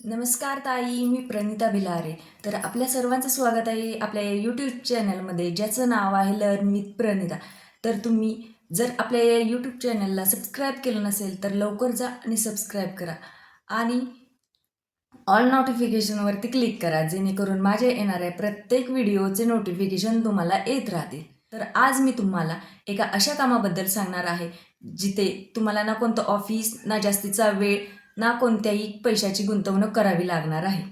नमस्कार ताई मी प्रणिता भिलारे तर आपल्या सर्वांचं स्वागत आहे आपल्या यूट्यूब चॅनलमध्ये ज्याचं नाव आहे लर्न विथ प्रणिता तर तुम्ही जर आपल्या या यूट्यूब चॅनलला सबस्क्राईब केलं नसेल तर लवकर जा आणि सबस्क्राईब करा. आणि ऑल नोटिफिकेशनवरती क्लिक करा जेणेकरून माझ्या येणाऱ्या प्रत्येक व्हिडिओचे नोटिफिकेशन तुम्हाला येत राहतील. तर आज मी तुम्हाला एका अशा कामाबद्दल सांगणार आहे जिथे तुम्हाला ना कोणतं ऑफिस ना जास्तीचा वेळ ना कोणत्याही पैशाची गुंतवणूक करावी लागणार आहे.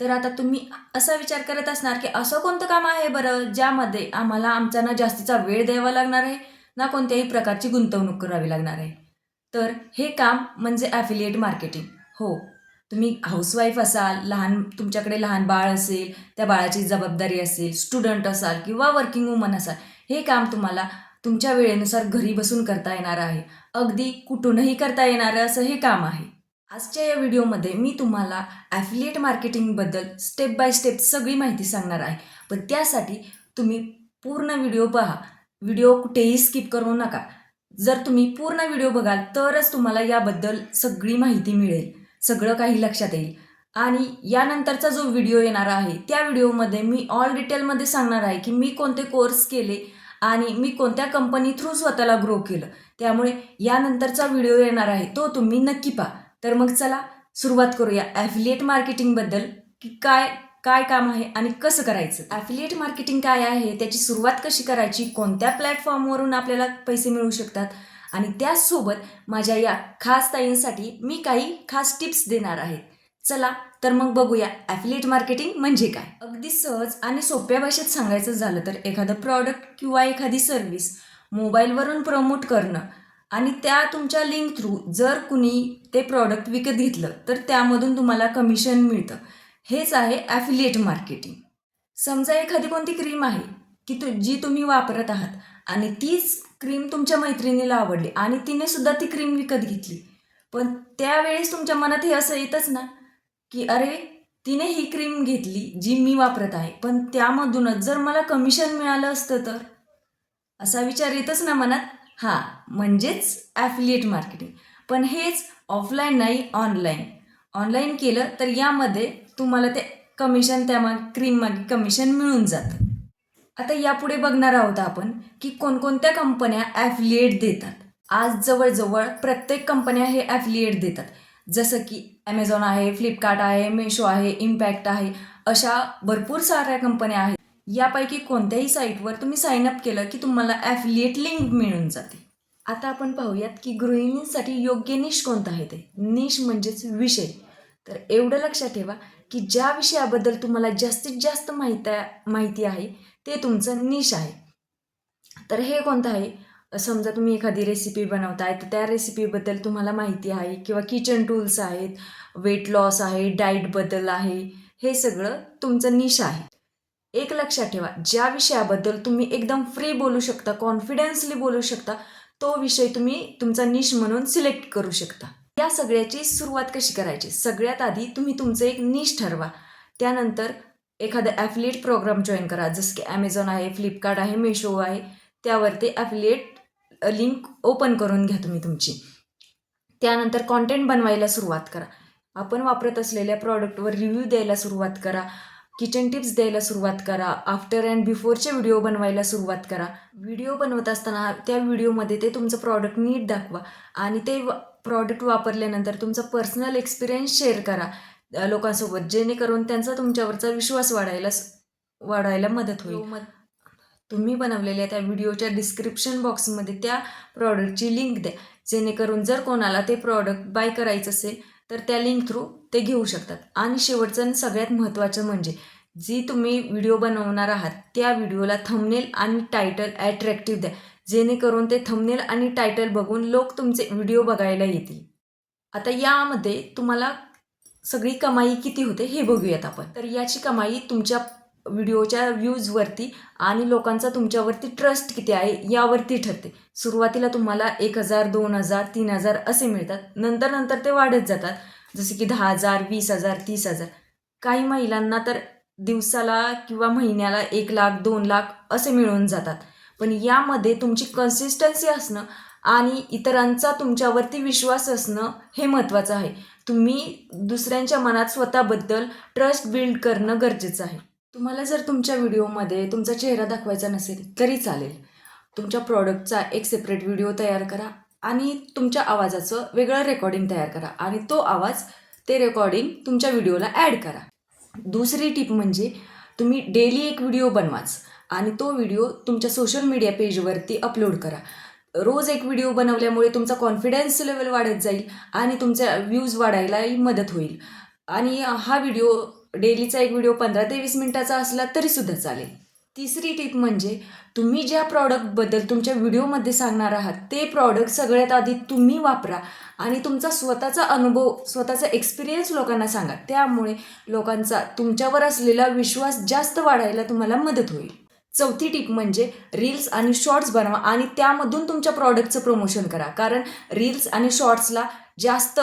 तर आता तुम्ही असा विचार करत असणार की असं कोणतं काम आहे बरं ज्यामध्ये आम्हाला आमचा ना जास्तीचा वेळ द्यावा लागणार आहे ना कोणत्याही प्रकारची गुंतवणूक करावी लागणार आहे. तर हे काम म्हणजे ॲफिलिएट मार्केटिंग हो तुम्ही हाऊसवाईफ असाल लहान तुमच्याकडे लहान बाळ असेल त्या बाळाची जबाबदारी असेल स्टुडंट असाल किंवा वर्किंग वुमन असाल हे काम तुम्हाला तुमच्या वेळेनुसार घरी बसून करता येणार आहे. अगदी कुठूनही करता येणारं असं हे काम आहे. आजच्या या व्हिडिओमध्ये मी तुम्हाला ॲफिलिएट मार्केटिंगबद्दल स्टेप बाय स्टेप सगळी माहिती सांगणार आहे. पण त्यासाठी तुम्ही पूर्ण व्हिडिओ पहा. व्हिडिओ कुठेही स्किप करू नका. जर तुम्ही पूर्ण व्हिडिओ बघाल तरच तुम्हाला याबद्दल सगळी माहिती मिळेल. सगळं काही लक्षात येईल. आणि यानंतरचा जो व्हिडिओ येणार आहे त्या व्हिडिओमध्ये मी ऑल डिटेलमध्ये सांगणार आहे की मी कोणते कोर्स केले आणि मी कोणत्या कंपनी थ्रू स्वतःला ग्रो केलं. त्यामुळे यानंतरचा व्हिडिओ येणार आहे तो तुम्ही नक्की पहा. तर मग चला सुरुवात करूया ॲफिलिएट मार्केटिंगबद्दल की काय काय काम आहे आणि कसं करायचं? ॲफिलिएट मार्केटिंग काय आहे त्याची सुरुवात कशी करायची कोणत्या प्लॅटफॉर्मवरून आपल्याला पैसे मिळू शकतात? आणि त्याचसोबत माझ्या या खास ताईंसाठी मी काही खास टिप्स देणार आहेत चला तर मग बघूया ॲफिलिएट मार्केटिंग म्हणजे काय. अगदी सहज आणि सोप्या भाषेत सांगायचं झालं तर एखादं प्रॉडक्ट किंवा एखादी सर्व्हिस मोबाईलवरून प्रमोट करणं आणि त्या तुमच्या लिंक थ्रू जर कुणी ते प्रॉडक्ट विकत घेतलं तर त्यामधून तुम्हाला कमिशन मिळतं. हेच आहे ॲफिलिएट मार्केटिंग समजा एखादी कोणती क्रीम आहे की तु जी तुम्ही वापरत आहात आणि तीच क्रीम तुमच्या मैत्रिणीला आवडली आणि तिने सुद्धा ती क्रीम विकत घेतली पण त्यावेळेस तुमच्या मनात हे असं येतच ना की अरे तिने ही क्रीम घेतली जी मी वापरत आहे पण त्यामधूनच जर मला कमिशन मिळालं असतं तर? असा विचार येतच ना मनात? हां म्हणजेच ॲफिलिएट मार्केटिंग पण हेच ऑफलाईन नाही ऑनलाईन ऑनलाईन केलं तर यामध्ये तुम्हाला ते कमिशन त्या माग क्रीम मागे कमिशन मिळून जातं. आता यापुढे बघणार आहोत आपण की कोणकोणत्या कंपन्या ॲफिलिएट देतात. आज जवळजवळ प्रत्येक कंपन्या हे ॲफिलिएट देतात. जसं की ॲमेझॉन आहे फ्लिपकार्ट आहे मेशो आहे इम्पॅक्ट आहे अशा भरपूर साऱ्या कंपन्या आहेत. यापैकी कोणत्याही साईटवर तुम्ही साईनअप केलं की तुम्हाला ॲफिलिएट लिंक मिळून जाते. आता आपण पाहूयात की गृहिणींसाठी योग्य निश कोणता आहे ते? निश म्हणजेच विषय. तर एवढं लक्षात ठेवा की ज्या विषयाबद्दल तुम्हाला जास्तीत जास्त माहिती माहिती आहे ते तुमचं निश आहे. तर हे कोणतं आहे? समजा तुम्ही एखादी रेसिपी बनवताय तर त्या रेसिपीबद्दल तुम्हाला माहिती आहे किंवा किचन टूल्स आहेत वेट लॉस आहे डाईटबद्दल आहे हे सगळं तुमचं निश आहे. एक लक्षात ठेवा ज्या विषयाबद्दल तुम्ही एकदम फ्री बोलू शकता कॉन्फिडन्सली बोलू शकता तो विषय तुम्ही तुमचा निश म्हणून सिलेक्ट करू शकता. या सगळ्याची सुरुवात कशी करायची? सगळ्यात आधी तुम्ही तुमचं एक निश ठरवा. त्यानंतर एखादं ॲफिलिएट प्रोग्राम जॉईन करा जसं की ॲमेझॉन आहे फ्लिपकार्ट आहे मेशो आहे त्यावरती ॲफिलिएट लिंक ओपन करून घ्या तुम्ही तुमची. त्यानंतर कॉन्टेंट बनवायला सुरुवात करा. आपण वापरत असलेल्या प्रॉडक्टवर रिव्ह्यू द्यायला सुरुवात करा. किचन टिप्स द्यायला सुरुवात करा. आफ्टर अँड बिफोरचे व्हिडिओ बनवायला सुरुवात करा. व्हिडिओ बनवत असताना त्या व्हिडिओमध्ये ते तुमचं प्रॉडक्ट नीट दाखवा. आणि ते प्रॉडक्ट वापरल्यानंतर तुमचा पर्सनल एक्सपिरियन्स शेअर करा. लोकांसोबत. जेणेकरून त्यांचा तुमच्यावरचा विश्वास वाढायला वाढायला मदत होईल. मग तुम्ही बनवलेल्या त्या व्हिडिओच्या डिस्क्रिप्शन बॉक्समध्ये त्या प्रॉडक्टची लिंक द्या. जेणेकरून जर कोणाला ते प्रॉडक्ट बाय करायचं असेल तर त्या लिंक थ्रू ते घेऊ शकतात. आणि शेवटचं आणि सगळ्यात महत्त्वाचं म्हणजे जी तुम्ही व्हिडिओ बनवणार आहात त्या व्हिडिओला थंबनेल आणि टायटल ॲट्रॅक्टिव्ह द्या. जेणेकरून ते थंबनेल आणि टायटल बघून लोक तुमचे व्हिडिओ बघायला येतील. आता यामध्ये तुम्हाला सगळी कमाई किती होते हे बघूयात आपण. तर याची कमाई तुमच्या व्हिडिओच्या व्ह्यूजवरती आणि लोकांचा तुमच्यावरती ट्रस्ट किती आहे यावरती ठरते. सुरुवातीला तुम्हाला एक हजार दोन हजार तीन हजार असे मिळतात. नंतर नंतर ते वाढत जातात. जसे की दहा हजार वीस हजार तीस हजार. काही महिलांना तर दिवसाला किंवा महिन्याला एक लाख दोन लाख असे मिळून जातात. पण यामध्ये तुमची कन्सिस्टन्सी असणं आणि इतरांचा तुमच्यावरती विश्वास असणं हे महत्त्वाचं आहे. तुम्ही दुसऱ्यांच्या मनात स्वतःबद्दल ट्रस्ट बिल्ड करणं गरजेचं आहे. तुम्हाला जर तुमच्या व्हिडिओमध्ये तुमचा चेहरा दाखवायचा नसेल तरी चालेल. तुमच्या प्रॉडक्टचा एक सेपरेट व्हिडिओ तयार करा आणि तुमच्या आवाजाचं वेगळं रेकॉर्डिंग तयार करा आणि तो आवाज ते रेकॉर्डिंग तुमच्या व्हिडिओला ॲड करा. दुसरी टिप म्हणजे तुम्ही डेली एक व्हिडिओ बनवाच आणि तो व्हिडिओ तुमच्या सोशल मीडिया पेजवरती अपलोड करा. रोज एक व्हिडिओ बनवल्यामुळे तुमचा कॉन्फिडन्स लेवल वाढत जाईल आणि तुमच्या व्ह्यूज वाढायलाही मदत होईल. आणि हा व्हिडिओ डेलीचा एक व्हिडिओ पंधरा ते वीस मिनिटाचा असला तरीसुद्धा चालेल. तिसरी टीप म्हणजे तुम्ही ज्या प्रॉडक्टबद्दल तुमच्या व्हिडिओमध्ये सांगणार आहात ते प्रॉडक्ट सगळ्यात आधी तुम्ही वापरा आणि तुमचा स्वतःचा अनुभव स्वतःचा एक्सपिरियन्स लोकांना सांगा. त्यामुळे लोकांचा तुमच्यावर असलेला विश्वास जास्त वाढायला तुम्हाला मदत होईल. चौथी टीप म्हणजे रील्स आणि शॉर्ट्स बनवा आणि त्यामधून तुमच्या प्रॉडक्टचं प्रमोशन करा. कारण रील्स आणि शॉर्ट्सला जास्त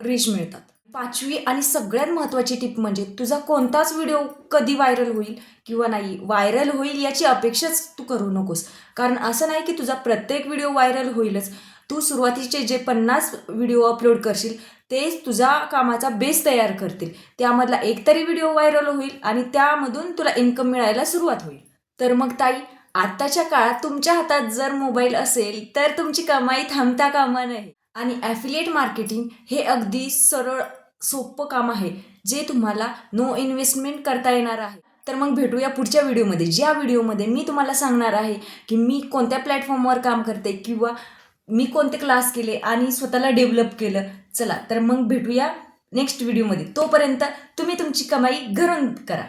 रीच मिळतात. पाचवी आणि सगळ्यात महत्त्वाची टिप म्हणजे तुझा कोणताच व्हिडिओ कधी व्हायरल होईल किंवा नाही व्हायरल होईल याची अपेक्षाच तू करू नकोस. कारण असं नाही की तुझा प्रत्येक व्हिडिओ व्हायरल होईलच. तू सुरुवातीचे जे पन्नास व्हिडिओ अपलोड करशील तेच तुझा कामाचा बेस तयार करतील. त्यामधला एक तरी व्हिडिओ व्हायरल होईल आणि त्यामधून तुला इन्कम मिळायला सुरुवात होईल. तर मग ताई आत्ताच्या काळात तुमच्या हातात जर मोबाईल असेल तर तुमची कमाई थांबता कामा नये. आणि ॲफिलिएट मार्केटिंग हे अगदी सरळ सोपं काम आहे जे तुम्हाला नो इन्व्हेस्टमेंट करता येणार आहे. तर मग भेटूया पुढच्या व्हिडिओमध्ये. ज्या व्हिडिओमध्ये मी तुम्हाला सांगणार आहे की मी कोणत्या प्लॅटफॉर्मवर काम करते किंवा मी कोणते क्लास केले आणि स्वतःला डेव्हलप केलं. चला तर मग भेटूया नेक्स्ट व्हिडिओमध्ये. तोपर्यंत तुम्ही तुमची कमाई घरून करा.